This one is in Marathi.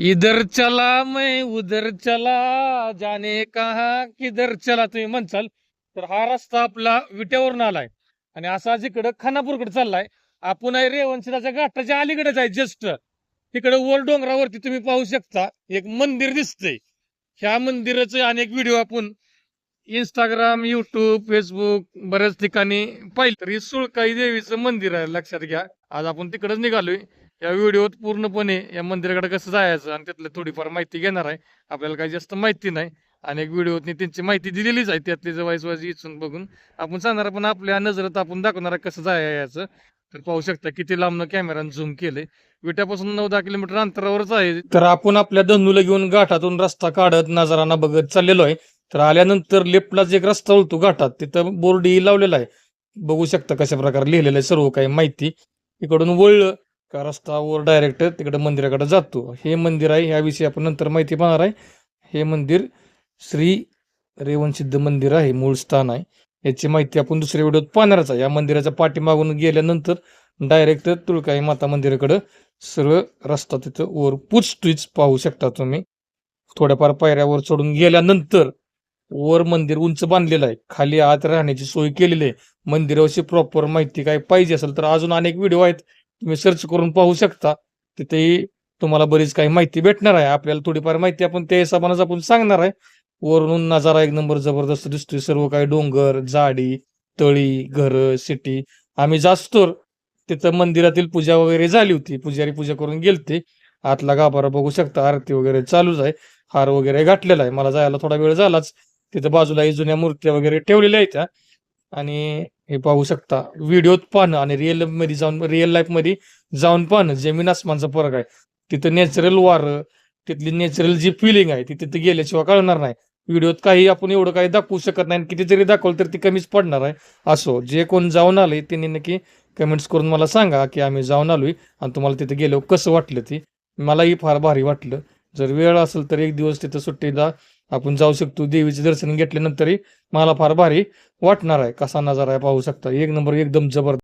इधर चला मैं उधर चला जाने कहा किधर चला तुम्ही म्हणसाल तर हा रस्ता आपला विट्यावरून आलाय. आणि असा जिकडं खानापूरकडे चाललाय आपण आहे रेवणशिराच्या घाटाच्या अलीकडेच आहे जस्ट. तिकडे वर डोंगरावरती तुम्ही पाहू शकता एक मंदिर दिसतंय. ह्या मंदिराचे अनेक व्हिडिओ आपण इंस्टाग्राम युट्यूब फेसबुक बऱ्याच ठिकाणी पाहिलं. तरी सुळकाई देवीचं मंदिर आहे लक्षात घ्या. आज आपण तिकडेच निघालोय. या व्हिडिओत पूर्णपणे या मंदिराकडे कसं जायचं आणि त्यातलं थोडीफार माहिती घेणार आहे. आपल्याला काही जास्त माहिती नाही आणि एक व्हिडिओतनी त्यांची माहिती दिलेलीच आहे. त्यातली जवाईस वाईज इचून बघून आपण सांगणार पण आपल्या नजरेत आपण दाखवणार आहे कसं जायचं. तर पाहू शकता किती लांबनं कॅमेरानं झूम केले विट्यापासून नऊ दहा किलोमीटर अंतरावरच आहे. तर आपण आपल्या धनूला घेऊन घाटातून रस्ता काढत नजाराना बघत चाललेलो आहे. तर आल्यानंतर लेफ्टलाच एक रस्ता उलतो घाटात. तिथं बोर्डही लावलेला आहे. बघू शकता कशा प्रकारे लिहिलेलं आहे सर्व काही माहिती. इकडून वळलं का रस्तावर डायरेक्ट तिकडे मंदिराकडे जातो. हे मंदिर आहे ह्याविषयी आपण नंतर माहिती पाहणार आहे. हे मंदिर श्री रेवणसिद्ध मंदिर आहे मूळ स्थान आहे. याची माहिती आपण दुसऱ्या व्हिडिओत पाहणारच आहे. या मंदिराच्या पाठीमागून गेल्यानंतर डायरेक्ट तुळकाई माता मंदिराकडं सर्व रस्ता तिथं वर पुचतोच पाहू शकता तुम्ही. थोड्याफार पायऱ्यावर चढून गेल्यानंतर वर मंदिर उंच बांधलेलं आहे. खाली आत राहण्याची सोय केलेली आहे. मंदिराविषयी प्रॉपर माहिती काय पाहिजे असेल तर अजून अनेक व्हिडिओ आहेत. तुम्ही सर्च करून पाहू शकता. तिथेही तुम्हाला बरीच काही माहिती भेटणार आहे. आपल्याला थोडीफार माहिती आपण त्या हिशोबानेच आपण सांगणार आहे. वरून नजारा एक नंबर जबरदस्त दिसतोय. सर्व काही डोंगर झाडी तळी घर सिटी आम्ही जास्तो तिथं मंदिरातील पूजा वगैरे झाली होती. पुजारी पूजा करून गेलते. आतला गाभारा बघू शकता. आरती वगैरे चालूच आहे. हार वगैरे घातलेला आहे. मला जायला थोडा वेळ झालाच. तिथं बाजूला ही जुन्या मूर्त्या वगैरे ठेवलेल्या आहेत आणि हे पाहू शकता व्हिडिओत पाहणं आणि रिअलमध्ये जाऊन रिअल लाईफमध्ये जाऊन पाहणं जमीन आसमानचा फरक आहे. तिथं नॅचरल वारं तिथली नॅचरल जी फिलिंग आहे ती तिथे गेल्याशिवाय कळणार नाही. व्हिडिओत काही आपण एवढं काही दाखवू शकत नाही आणि किती जरी दाखवलं तर ती कमीच पडणार आहे. असो जे कोण जाऊन आले त्यांनी नक्की कमेंट्स करून मला सांगा की आम्ही जाऊन आलोय आणि तुम्हाला तिथे गेलो कसं वाटलं ते. मलाही फार भारी वाटलं. जर वेळ असेल तर एक दिवस तिथं सुट्टीला आपण जाऊ शकतो. देवीचे दर्शन घेतल्यानंतरही मला फार भारी वाटणार आहे. कसा नजारा आहे पाहू शकता. एक नंबर एकदम जबरदस्त